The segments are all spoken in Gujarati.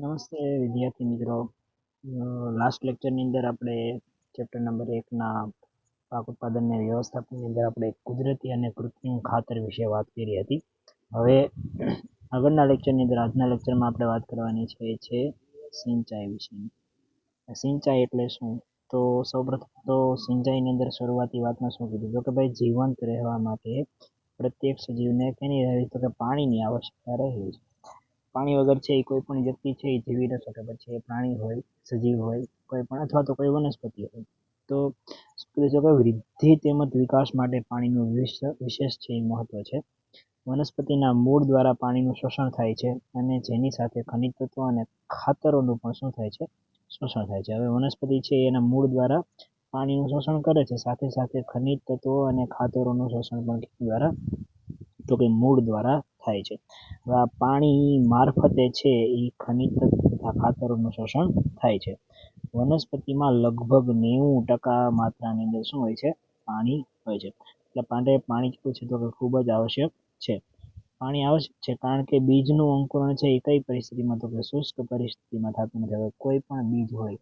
નમસ્તે વિદ્યાર્થી મિત્રો. લાસ્ટ લેક્ચરની અંદર આપણે ચેપ્ટર નંબર એકના પાક ઉત્પાદનને વ્યવસ્થાપનની અંદર આપણે કુદરતી અને કૃત્રિમ ખાતર વિશે વાત કરી હતી. હવે આગળના લેક્ચરની અંદર, આજના લેક્ચરમાં આપણે વાત કરવાની છે, એ છે સિંચાઈ વિશેની. સિંચાઈ એટલે શું? તો સૌપ્રથમ તો સિંચાઈની અંદર શરૂઆતી વાતમાં શું કીધું? તો કે ભાઈ જીવંત રહેવા માટે પ્રત્યેક સજીવને કેની રહેવી? તો કે પાણીની આવશ્યકતા રહેવી છે પાણી વગર છે એ કોઈ પણ વ્યક્તિ છે એ જીવી ન શકે, પછી એ પ્રાણી હોય, સજીવ હોય, કોઈ પણ અથવા તો કોઈ વનસ્પતિ હોય. તો વૃદ્ધિ તેમજ વિકાસ માટે પાણીનું વિશેષ છે એ મહત્વ છે. વનસ્પતિના મૂળ દ્વારા પાણીનું શોષણ થાય છે અને જેની સાથે ખનિજ તત્વો અને ખાતરોનું પણ શું થાય છે? શોષણ થાય છે. હવે વનસ્પતિ છે એના મૂળ દ્વારા પાણીનું શોષણ કરે છે. સાથે સાથે ખનિજ તત્વો અને ખાતરોનું શોષણ પણ દ્વારા, તો કે મૂળ દ્વારા થાય છે. આ પાણી મારફતે છે એ ખનિજ તથા ખાતરોનું શોષણ થાય છે. વનસ્પતિમાં લગભગ નેવું ટકા માત્રાની અંદર શું હોય છે? પાણી હોય છે. એટલે પાંડે પાણી કેવું છે તો કે ખૂબ જ આવશ્યક છે. પાણી આવશ્યક છે કારણ કે બીજનું અંકુરણ છે એ કઈ પરિસ્થિતિમાં? તો કે શુષ્ક પરિસ્થિતિમાં થતું નથી. હવે કોઈ પણ બીજ હોય,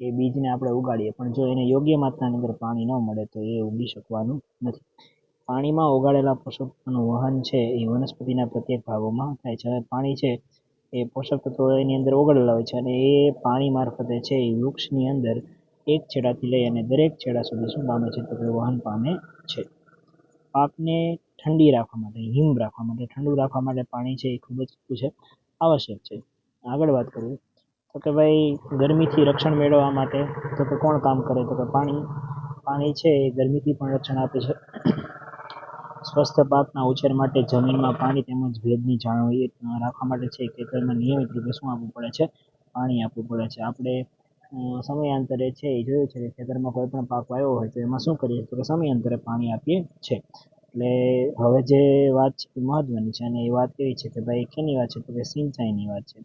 એ બીજને આપણે ઉગાડીએ. પણ જો એને યોગ્ય માત્રાની અંદર પાણી ન મળે તો એ ઉગી શકવાનું નથી. પાણીમાં ઓગાળેલા પોષક તત્વોનું વહન છે એ વનસ્પતિના પ્રત્યેક ભાગોમાં થાય છે. હવે પાણી છે એ પોષક તત્વો એની અંદર ઓગળેલા હોય છે અને એ પાણી મારફતે છે એ વૃક્ષની અંદર એક છેડાથી લઈ અને દરેક છેડા સુધી શું પામે છે તો કે વહન પામે છે. પાકને ઠંડી રાખવા માટે, હિમ રાખવા માટે, ઠંડુ રાખવા માટે પાણી છે એ ખૂબ જ શું છે, આવશ્યક છે. આગળ વાત કરીએ તો કે ભાઈ ગરમીથી રક્ષણ મેળવવા માટે તો કે કોણ કામ કરે તો કે પાણી પાણી છે એ ગરમીથી પણ રક્ષણ આપે છે. સ્વસ્થ પાકના ઉછેર માટે જમીનમાં પાણી તેમજ ભેજની જાળવણી રાખવા માટે છે. ખેતરમાં નિયમિત રૂપે શું આપવું પડે છે? પાણી આપવું પડે છે. આપણે સમયાંતરે છે એ જોયું છે કે ખેતરમાં કોઈ પણ પાક વાવ્યો હોય તો એમાં શું કરીએ? તો કે સમયાંતરે પાણી આપીએ છે. એટલે હવે જે વાત છે એ મહત્વની છે અને એ વાત એવી છે કે ભાઈ કેની વાત છે? તો કે સિંચાઈની વાત છે.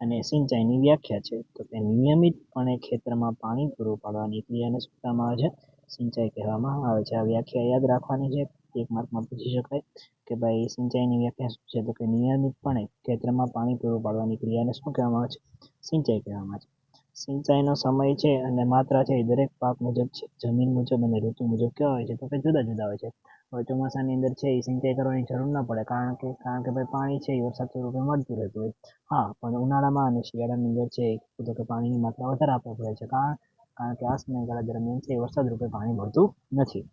અને સિંચાઈની વ્યાખ્યા છે. તો કે નિયમિતપણે ખેતરમાં પાણી પૂરું પાડવાની ક્રિયાને શું કહેવામાં આવે છે સિંચાઈ કહેવામાં આવે છે. આ વ્યાખ્યા યાદ રાખવાની છે. એક માર્કમાં પૂછી શકાય કે ભાઈ સિંચાઈની વ્યાખ્યા શું છે? તો કે નિયમિતપણે ખેતરમાં પાણી પૂરું પાડવાની ક્રિયાને શું કહેવામાં આવે છે? સિંચાઈ કહેવામાં આવે છે. સિંચાઈનો સમય છે અને માત્રા છે એ દરેક પાક મુજબ છે. જમીન મુજબ અને ઋતુ મુજબ કેવા હોય છે? તો કે જુદા જુદા હોય છે. હવે ચોમાસાની અંદર છે એ સિંચાઈ કરવાની જરૂર ન પડે કારણ કે કારણ કે ભાઈ પાણી છે એ વરસાદ સ્વરૂપે મળતું રહેતું હોય. હા, પણ ઉનાળામાં અને શિયાળાની અંદર છે તો કે પાણીની માત્રા વધારે આપવી પડે છે. કારણ કારણ કે આ સમયગાળા દરમિયાન છે વરસાદ રૂપે પાણી મળતું નથી.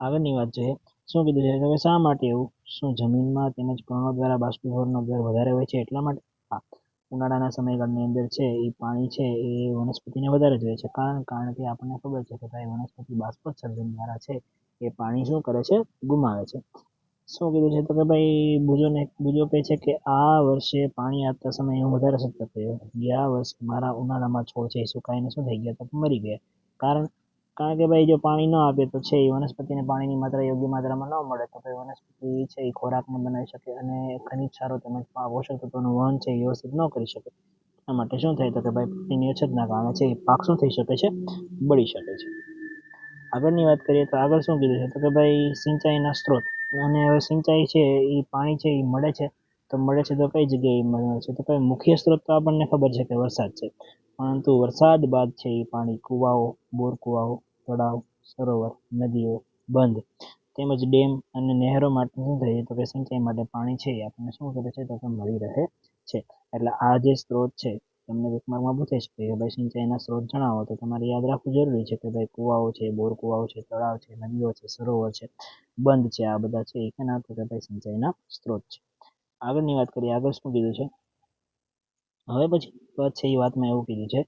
આગળની વાત જોઈએ, શું કીધું છે? કે શા માટે એવું? શું જમીનમાં તેમજ કણો દ્વારા બાષ્પીભવનનો દર વધારે હોય છે? એટલા માટે? હા. ઉનાળાના સમયગાળાની અંદર છે, એ પાણી છે, એ વનસ્પતિને વધારે જોઈએ છે. કારણ કારણ કે આપણને ખબર છે કે ભાઈ વનસ્પતિ બાષ્પોત્સર્જન દ્વારા છે, એ પાણી શું કરે છે? ગુમાવે છે. શું કીધું છે? તો કે ભાઈ બુજોને બુજો કહે છે કે આ વર્ષે પાણી આપતા સમયે હું વધારે સતર્ક થયો. ગયા વર્ષે મારા ઉનાળામાં છોડ છે, એ સુકાઈને શું થઈ ગયા? તો મરી ગયા. કારણ કારણ કે ભાઈ જો પાણી ન આપે તો છે એ વનસ્પતિને પાણીની માત્રા યોગ્ય માત્રામાં ન મળે. તો ભાઈ વનસ્પતિ છે એ ખોરાક ન બનાવી શકે અને ખનિજ સારો તેમજ પોષક તત્વોનું વહન છે એ વ્યવસ્થિત ન કરી શકે. એના માટે શું થાય તો કે ભાઈ પાણીની અછતના કારણે છે એ પાક શું થઈ શકે છે? બળી શકે છે. આગળની વાત કરીએ તો આગળ શું કીધું છે? તો કે ભાઈ સિંચાઈના સ્ત્રોત. અને હવે સિંચાઈ છે એ પાણી છે એ મળે છે. તો મળે છે તો કઈ જગ્યાએ મળે છે? તો કઈ મુખ્ય સ્ત્રોત તો આપણને ખબર છે કે વરસાદ છે. પરંતુ વરસાદ બાદ છે એ પાણી કૂવાઓ બોર કૂવાઓ તળાવ, સરોવર, નદીઓ, બંધ તેમજ ડેમ અને નહેરો માટે શું થઈએ તો કે સિંચાઈ માટે પાણી છે એ આપણને શું કરે છે? તો કે મળી રહે છે. એટલે આ જે સ્ત્રોત છે, તમને બુકમાર્કમાં પૂછાઈ શકે કે ભાઈ સિંચાઈના સ્ત્રોત જણાવો. તો તમારે યાદ રાખવું જરૂરી છે કે ભાઈ કૂવાઓ છે બોર કૂવાઓ છે, તળાવ છે, નદીઓ છે, સરોવર છે, બંધ છે, આ બધા છે. એ કેના તો કે ભાઈ સિંચાઈના સ્ત્રોત છે. આગળની વાત કરીએ. આગળ શું કીધું છે? હવે પછી પછી છે એ વાતમાં એવું કીધું છે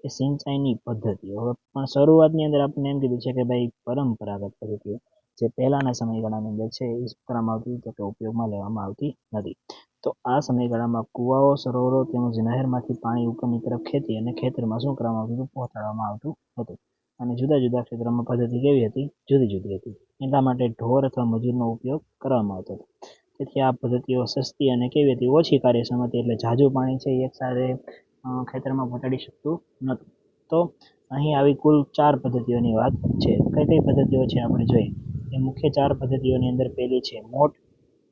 કે સિંચાઈની પદ્ધતિઓ. પણ શરૂઆતની અંદર આપણને એમ કીધું છે કે ભાઈ પરંપરાગત પદ્ધતિઓ, જે પહેલાના સમયગાળાની અંદર છે, એ કરવામાં આવતી તો કે ઉપયોગમાં લેવામાં આવતી નથી. તો આ સમયગાળામાં કૂવાઓ, સરોવરો તેમજ નહેરમાંથી પાણી ઉપરની તરફ ખેતી અને ખેતરમાં શું કરવામાં આવતું હતું? પહોંચાડવામાં આવતું હતું. અને જુદા જુદા ક્ષેત્રમાં પદ્ધતિ કેવી હતી? જુદી જુદી હતી. એટલા માટે ઢોર અથવા મજૂરનો ઉપયોગ કરવામાં આવતો હતો. તેથી આ પદ્ધતિઓ સસ્તી અને કેવી હતી? ઓછી કાર્યક્ષમ હતી એટલે ઝાઝું પાણી છે એકસાથે ખેતરમાં પહોંચાડી શકતું નહોતું. તો અહીં આવી કુલ ચાર પદ્ધતિઓની વાત છે. કઈ કઈ પદ્ધતિઓ છે આપણે જોઈએ? એ મુખ્ય ચાર પદ્ધતિઓની અંદર પહેલી છે મોટ,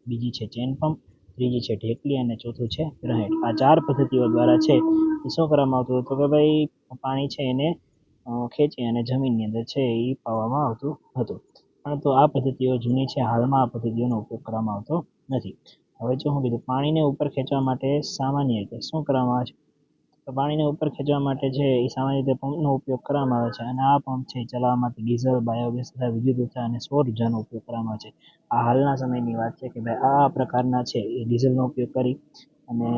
બીજી છે ચેન પંપ, ત્રીજી છે ઢેકલી અને ચોથું છે ગ્રહેટ આ ચાર પદ્ધતિઓ દ્વારા છે એ શું કરવામાં આવતું હતું? કે ભાઈ પાણી છે એને ખેંચી અને જમીનની અંદર છે એ પાવામાં આવતું હતું. પરંતુ આ પદ્ધતિઓ જૂની છે, હાલમાં આ પદ્ધતિઓનો ઉપયોગ કરવામાં આવતો નથી. હવે જો હું કીધું પાણીને ઉપર ખેંચવા માટે સામાન્ય રીતે શું કરવામાં આવે છે? તો પાણીને ઉપર ખેંચવા માટે જે એ સામાન્ય રીતે પંપનો ઉપયોગ કરવામાં આવે છે અને આ પંપ છે એ ચલાવવા માટે ડીઝલ, બાયોગેસ તથા વિદ્યુત ઊર્જા અને સૌર ઉર્જાનો ઉપયોગ કરવામાં આવે છે. આ હાલના સમયની વાત છે કે ભાઈ આ પ્રકારના છે એ ડીઝલનો ઉપયોગ કરી અને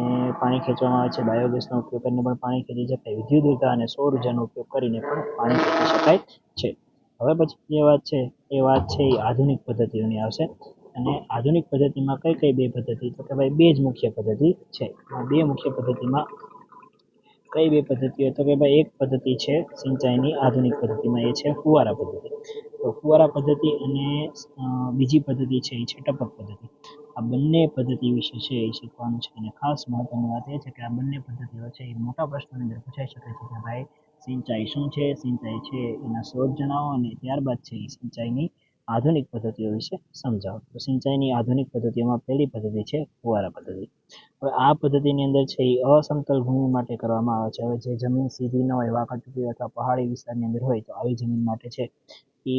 પાણી ખેંચવામાં આવે છે. બાયોગેસનો ઉપયોગ કરીને પણ પાણી ખેંચી શકાય. વિદ્યુત ઊર્જા અને સૌર ઉર્જાનો ઉપયોગ કરીને પણ પાણી ખેંચી શકાય છે. હવે પછી જે વાત છે, એ વાત છે એ આધુનિક પદ્ધતિઓની આવશે. અને આધુનિક પદ્ધતિમાં કઈ કઈ બે પદ્ધતિ? તો કે ભાઈ બે જ મુખ્ય પદ્ધતિ છે. આ બે મુખ્ય પદ્ધતિમાં કઈ બે પદ્ધતિઓ? તો કે ભાઈ એક પદ્ધતિ છે સિંચાઈની, આધુનિક પદ્ધતિમાં એ છે ફુવારા પદ્ધતિ. તો ફુવારા પદ્ધતિ અને બીજી પદ્ધતિ છે એ છે ટપક પદ્ધતિ. આ બંને પદ્ધતિ વિશે છે એ શીખવાનું છે. અને ખાસ મહત્વની વાત એ છે કે આ બંને પદ્ધતિઓ છે એ મોટા પ્રશ્નોની અંદર પૂછાઈ શકે છે કે ભાઈ સિંચાઈ શું છે? સિંચાઈ છે એના સ્ત્રોત જણાવો અને ત્યારબાદ છે એ સિંચાઈની આધુનિક પદ્ધતિઓ વિશે સમજાવો. તો સિંચાઈની આધુનિક પદ્ધતિઓમાં પહેલી પદ્ધતિ છે ફુવારા પદ્ધતિ. હવે આ પદ્ધતિની અંદર છે એ અસમતલ ભૂમિ માટે કરવામાં આવે છે. હવે જે જમીન સીધી ન હોય વાંકાચૂકી અથવા પહાડી વિસ્તારની અંદર હોય, તો આવી જમીન માટે છે એ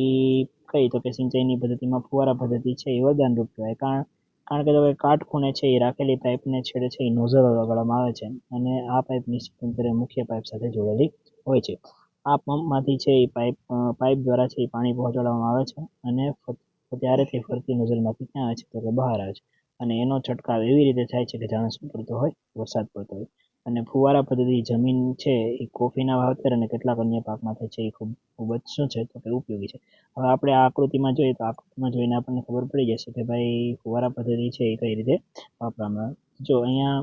કઈ? તો કે સિંચાઈની પદ્ધતિમાં ફુવારા પદ્ધતિ છે એ વરદાનરૂપ કહેવાય. કારણ કારણ કે કે કાટખૂણે છે એ રાખેલી પાઇપને છેડે છે એ નોઝલ લગાડવામાં આવે છે અને આ પાઇપ નિશ્ચિત મુખ્ય પાઇપ સાથે જોડેલી હોય છે. આ પંપમાંથી છે એ પાઇપ પાઇપ દ્વારા છે એ પાણી પહોંચાડવામાં આવે છે અને ત્યારે તે ફરતી નોઝલમાંથી ક્યાં આવે છે? તો કે બહાર આવે છે. અને એનો છંટકાવ એવી રીતે થાય છે કે જાણે શું પડતો હોય, વરસાદ પડતો હોય. અને ફુવારા પદ્ધતિ જમીન છે એ કોફીના વાવેતર અને કેટલાક અન્ય પાક માટે છે એ ખૂબ ખૂબ જ શું છે? તો કે ઉપયોગી છે. હવે આપણે આ આકૃતિમાં જોઈએ તો આકૃતિમાં જોઈને આપણને ખબર પડી જશે કે ભાઈ ફુવારા પદ્ધતિ છે એ કઈ રીતે વાપરવામાં જો અહીંયા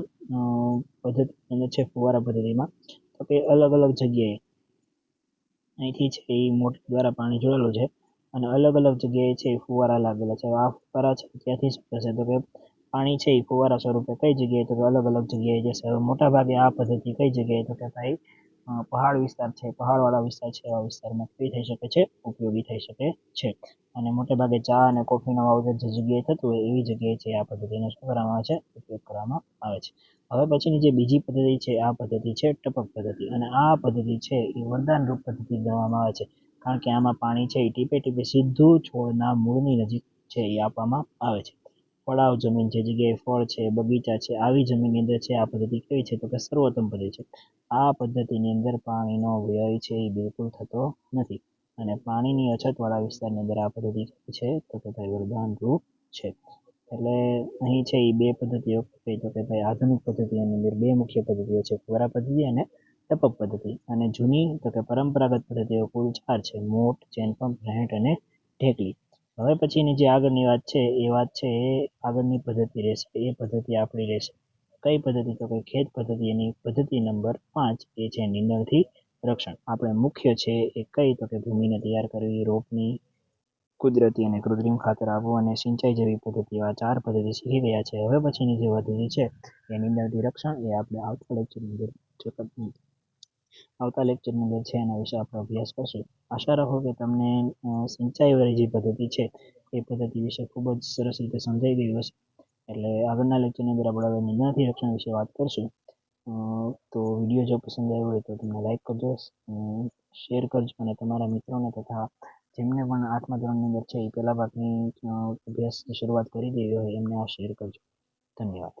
પદ્ધતિ છે ફુવારા પદ્ધતિમાં, તો કે અલગ અલગ જગ્યાએ અહીંથી છે એ મોટર દ્વારા પાણી જોડેલું છે. અને અલગ અલગ જગ્યાએ છે એ ફુવારા લાગેલા છે. આ ફુવારા છે ત્યાંથી શું થશે તો કે પાણી છે એ ફુવારા સ્વરૂપે કઈ જગ્યાએ તો કે અલગ અલગ જગ્યાએ જશે હવે મોટા આ પદ્ધતિ કઈ જગ્યાએ તો કે ભાઈ પહાડ વિસ્તાર છે, પહાડવાળા વિસ્તાર છે, એવા વિસ્તારમાં કઈ થઈ શકે છે, ઉપયોગી થઈ શકે છે. અને મોટે ભાગે ચા અને કોફીનો વાવેતર જે જગ્યાએ થતું હોય, એવી જગ્યાએ છે, આ પદ્ધતિનો શું કરવામાં આવે છે, ઉપયોગ કરવામાં આવે છે. હવે પછીની જે બીજી પદ્ધતિ છે, આ પદ્ધતિ છે, ટપક પદ્ધતિ. અને આ પદ્ધતિ છે, એ વરદાનરૂપ પદ્ધતિ ગણવામાં આવે છે. કારણ કે આમાં પાણી છે, એ ટીપે ટીપે સીધું છોડના મૂળની નજીક છે, એ આપવામાં આવે છે. પડાવ જમીન જે જગ્યાએ ફળ છે, બગીચા છે, આવી જમીનની અંદર છે, આ પદ્ધતિ કેવી છે તો કે સર્વોત્તમ પદ્ધતિ છે. આ પદ્ધતિની અંદર પાણીનો વ્યય છે, એ બિલકુલ થતો નથી. અને પાણીની અછતવાળા વિસ્તારની અંદર આ પદ્ધતિ છે તો કે ભાઈ વરદાનરૂપ છે. એટલે અહીં છે એ બે પદ્ધતિઓ. કહી તો કે ભાઈ આધુનિક પદ્ધતિઓની અંદર બે મુખ્ય પદ્ધતિઓ છે, ફુવારા પદ્ધતિ અને ટપક પદ્ધતિ. અને જૂની તો કે પરંપરાગત પદ્ધતિઓ કુલ ચાર છે, મોટ ચેન રહેંટ અને ઢેકલી. હવે પછીની જે આગળની વાત છે, એ વાત છે, એ આગળની પદ્ધતિ રહેશે. એ પદ્ધતિ આપણી રહેશે. કઈ પદ્ધતિ? તો કે ખેત પદ્ધતિ એની પદ્ધતિ નંબર પાંચ એ છે નીંદણથી રક્ષણ. આપણે મુખ્ય છે એ કઈ? તો કે ભૂમિને તૈયાર કરવી, રોપની, કુદરતી અને કૃત્રિમ ખાતર આપવું અને સિંચાઈ જેવી પદ્ધતિઓ આ ચાર પદ્ધતિ શીખી ગયા છે. હવે પછીની જે પદ્ધતિ છે, એ નીંદણથી રક્ષણ. એ આપણે આવતા લેક્ચરની પદ્ધતિ આવતા લેક્ચરની અંદર છે, એના વિશે આપણે અભ્યાસ કરશું. આશા રાખો કે તમને સિંચાઈવાળી જે પદ્ધતિ છે, એ પદ્ધતિ વિશે ખૂબ જ સરસ રીતે સમજાઈ ગયું હશે. એટલે આગળના લેક્ચરની અંદર આપણે હવે નિંદાથી રક્ષણ વિશે વાત કરશું. તો વીડિયો જો પસંદ આવ્યો હોય તો તમને લાઈક કરજો શેર કરજો અને તમારા મિત્રોને તથા જેમને પણ આઠમા ધોરણની અંદર છે, એ પહેલા ભાગની અભ્યાસની શરૂઆત કરી દેવી હોય, એમને આ શેર કરજો. ધન્યવાદ.